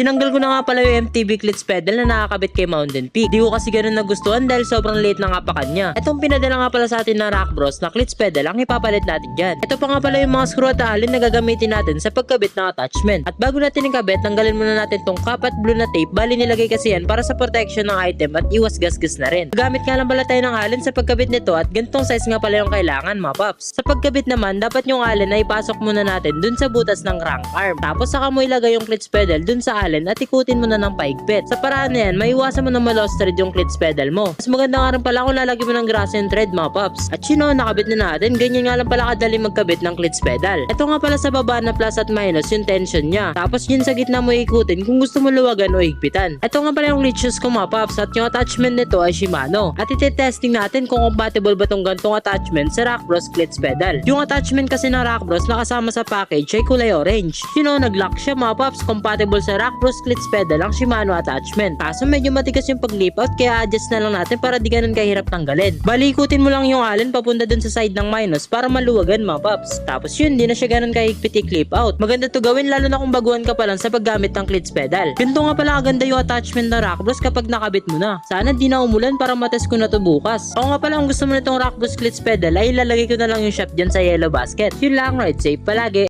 Tinanggal ko na nga pala yung MTB clits pedal na nakakabit kay Mountain Peak. Di ko kasi ganun nagustuhan dahil sobrang late na nga pa kanya. Itong pinadala nga pala sa atin ng Rock Bros na clits pedal ang ipapalit natin dyan. Ito pa nga pala yung mga screw at alin na gagamitin natin sa pagkabit ng attachment. At bago natin ikabit, tanggalin muna natin tong cap at blue na tape. Bali nilagay kasi yan para sa protection ng item at iwas gasgas na rin. Gamit nga lang pala tayo ng alin sa pagkabit nito at ganitong size nga pala yung kailangan mga paps. Sa pagkabit naman, dapat yung alin ay ipasok muna natin dun sa butas ng crank arm. Tapos saka mo ilagay yung clutch pedal dun sa alin at ikutin mo na ng paigpit. Sa paraan na yan, maiwasan mo na ma-lost thread yung clutch pedal mo. Mas maganda nga rin pala kung lalagyan mo ng grass and thread mga paps. At yun o, nakabit na natin. Ganyan nga lang pala kadali magkabit ng clutch pedal. Ito nga pala sa baba na plus at minus yung tension niya. Tapos yun sa gitna mo ikutin kung gusto mo luwagan o higpitan. Ito nga pala yung lead shoes ko mga paps at yung attachment nito ay Shimano. At iti-testing natin kung compatible ba tong gantong attachment sa Rock Bros clutch pedal. Yung attachment kasi ng Rock Bros na kasama sa package ay kulay orange. You know, nag-lock siya mga paps compatible sa Rock Bros clutch pedal ang Shimano attachment. Kaso medyo matigas yung pag-lip out kaya adjust na lang natin para di ganun kahirap tanggalin. Bali ikutin mo lang yung allen papunta dun sa side ng minus para maluwagan mga paps. Tapos yun, di na siya ganun kahigpit i-clip out. Maganda to gawin lalo na kung baguhan ka pa lang sa paggamit ng clutch pedal. Ganito nga pala kaganda yung attachment ng Rock Bros kapag nakabit mo na. Sana di na umulan para matest ko na to bukas. O nga pala kung gusto mo nitong Rock Bros clutch pedal ay ilalagay ko na lang yung shop dyan sa yellow basket. Yun lang, ride safe palagi.